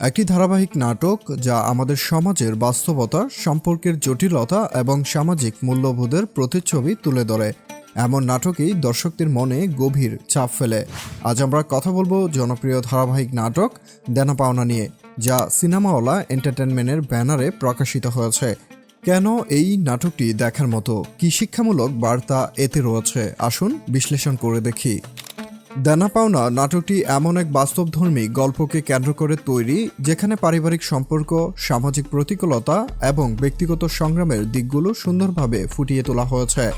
একটি ধারাবাহিক নাটক যা আমাদের সমাজের বাস্তবতা, সম্পর্কের জটিলতা এবং সামাজিক মূল্যবোধের প্রতিচ্ছবি তুলে ধরে। এমন নাটকই দর্শকদের মনে গভীর চাপ ফেলে। আজ আমরা কথা বলব জনপ্রিয় ধারাবাহিক নাটক দেনা পাওনা নিয়ে, যা সিনেমাওয়ালা এন্টারটেনমেন্টের ব্যানারে প্রকাশিত হয়েছে। কেন এই নাটকটি দেখার মতো? কি শিক্ষামূলক বার্তা এতে রয়েছে? আসুন বিশ্লেষণ করে দেখি। দেনা পাওনা নাটকটি এমন এক বাস্তবধর্মী গল্পকে কেন্দ্র করে তৈরি, যেখানে পারিবারিক সম্পর্ক, সামাজিক প্রতিকূলতা এবং ব্যক্তিগত সংগ্রামের দিকগুলো সুন্দরভাবে ফুটিয়ে তোলা হয়েছে।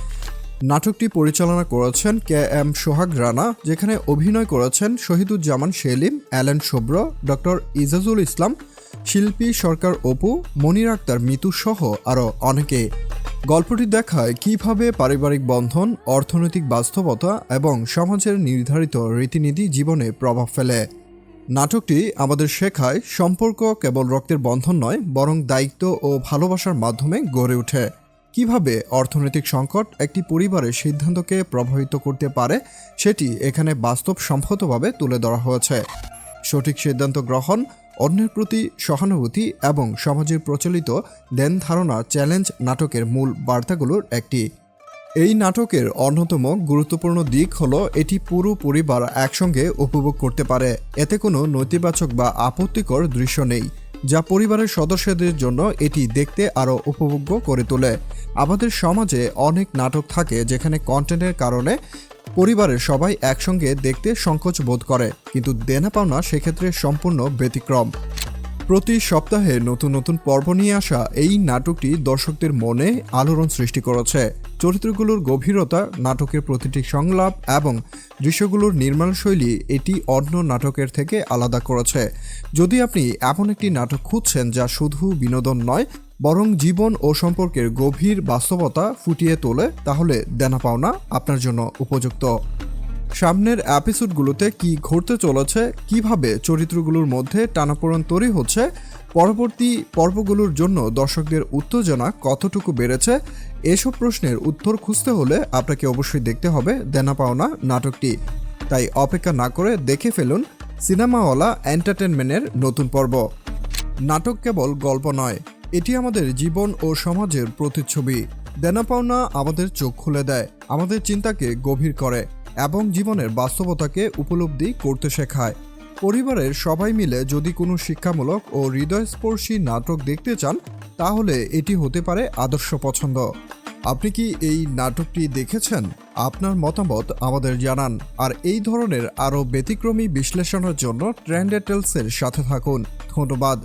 নাটকটি পরিচালনা করেছেন কে এম সোহাগ রানা, যেখানে অভিনয় করেছেন শহীদুজ্জামান সেলিম, অ্যালেন শুভ্র, ডক্টর ইজাজুল ইসলাম, শিল্পী সরকার অপু, মনির আক্তার মিতু সহ আরও অনেকে। গল্পটি দেখায় কীভাবে পারিবারিক বন্ধন, অর্থনৈতিক বাস্তবতা এবং সমাজের নির্ধারিত রীতিনীতি জীবনে প্রভাব ফেলে। নাটকটি আমাদের শেখায় সম্পর্ক কেবল রক্তের বন্ধন নয়, বরং দায়িত্ব ও ভালোবাসার মাধ্যমে গড়ে ওঠে। কীভাবে অর্থনৈতিক সংকট একটি পরিবারের সিদ্ধান্তকে প্রভাবিত করতে পারে, সেটি এখানে বাস্তবসম্মতভাবে তুলে ধরা হয়েছে। সঠিক সিদ্ধান্ত গ্রহণ অন্যের প্রতি সহানুভূতি এবং সমাজের প্রচলিত দেন ধারণা চ্যালেঞ্জ নাটকের মূল বার্তাগুলোর একটি। এই নাটকের অন্যতম গুরুত্বপূর্ণ দিক হলো এটি পুরো পরিবার একসঙ্গে উপভোগ করতে পারে। এতে কোনো নৈতিবাচক বা আপত্তিকর দৃশ্য নেই, যা পরিবারের সদস্যদের জন্য এটি দেখতে আরও উপভোগ্য করে তোলে। আমাদের সমাজে অনেক নাটক থাকে যেখানে কন্টেন্টের কারণে পরিবারের সবাই একসঙ্গে দেখতে সংকোচ বোধ করে, কিন্তু দেনা পাওনা সেক্ষেত্রে সম্পূর্ণ ব্যতিক্রম। প্রতি সপ্তাহে নতুন নতুন পর্ব নিয়ে আসা এই নাটকটি দর্শকদের মনে আলোড়ন সৃষ্টি করেছে। চরিত্রগুলোর গভীরতা, নাটকের প্রতিটি সংলাপ এবং দৃশ্যগুলোর নির্মাণ শৈলী এটি অন্য নাটকের থেকে আলাদা করেছে। যদি আপনি এমন একটি নাটক খুঁজছেন যা শুধু বিনোদন নয় বরং জীবন ও সম্পর্কের গভীর বাস্তবতা ফুটিয়ে তোলে, তাহলে দেনা পাওনা আপনার জন্য উপযুক্ত। সামনের অ্যাপিসোডগুলোতে কি ঘটতে চলেছে, কীভাবে চরিত্রগুলোর মধ্যে টানাপোড়ন তৈরি হচ্ছে, পরবর্তী পর্বগুলোর জন্য দর্শকদের উত্তেজনা কতটুকু বেড়েছে, এসব প্রশ্নের উত্তর খুঁজতে হলে আপনাকে অবশ্যই দেখতে হবে দেনা পাওনা নাটকটি। তাই অপেক্ষা না করে দেখে ফেলুন সিনেমাওয়ালা এন্টারটেনমেন্টের নতুন পর্ব। নাটক কেবল গল্প নয় এটি আমাদের জীবন ও সমাজের প্রতিচ্ছবি। দেনা পাওনা আমাদের চোখ খুলে দেয়, আমাদের চিন্তাকে গভীর করে এবং জীবনের বাস্তবতাকে উপলব্ধি করতে শেখায়। পরিবারের সবাই মিলে যদি কোনো শিক্ষামূলক ও হৃদয়স্পর্শী নাটক দেখতে চান, তাহলে এটি হতে পারে আদর্শ পছন্দ। আপনি কি এই নাটকটি দেখেছেন? আপনার মতামত আমাদের জানান। আর এই ধরনের আরও ব্যতিক্রমী বিশ্লেষণের জন্য ট্রেন্ডে টেলসের সাথে থাকুন। ধন্যবাদ।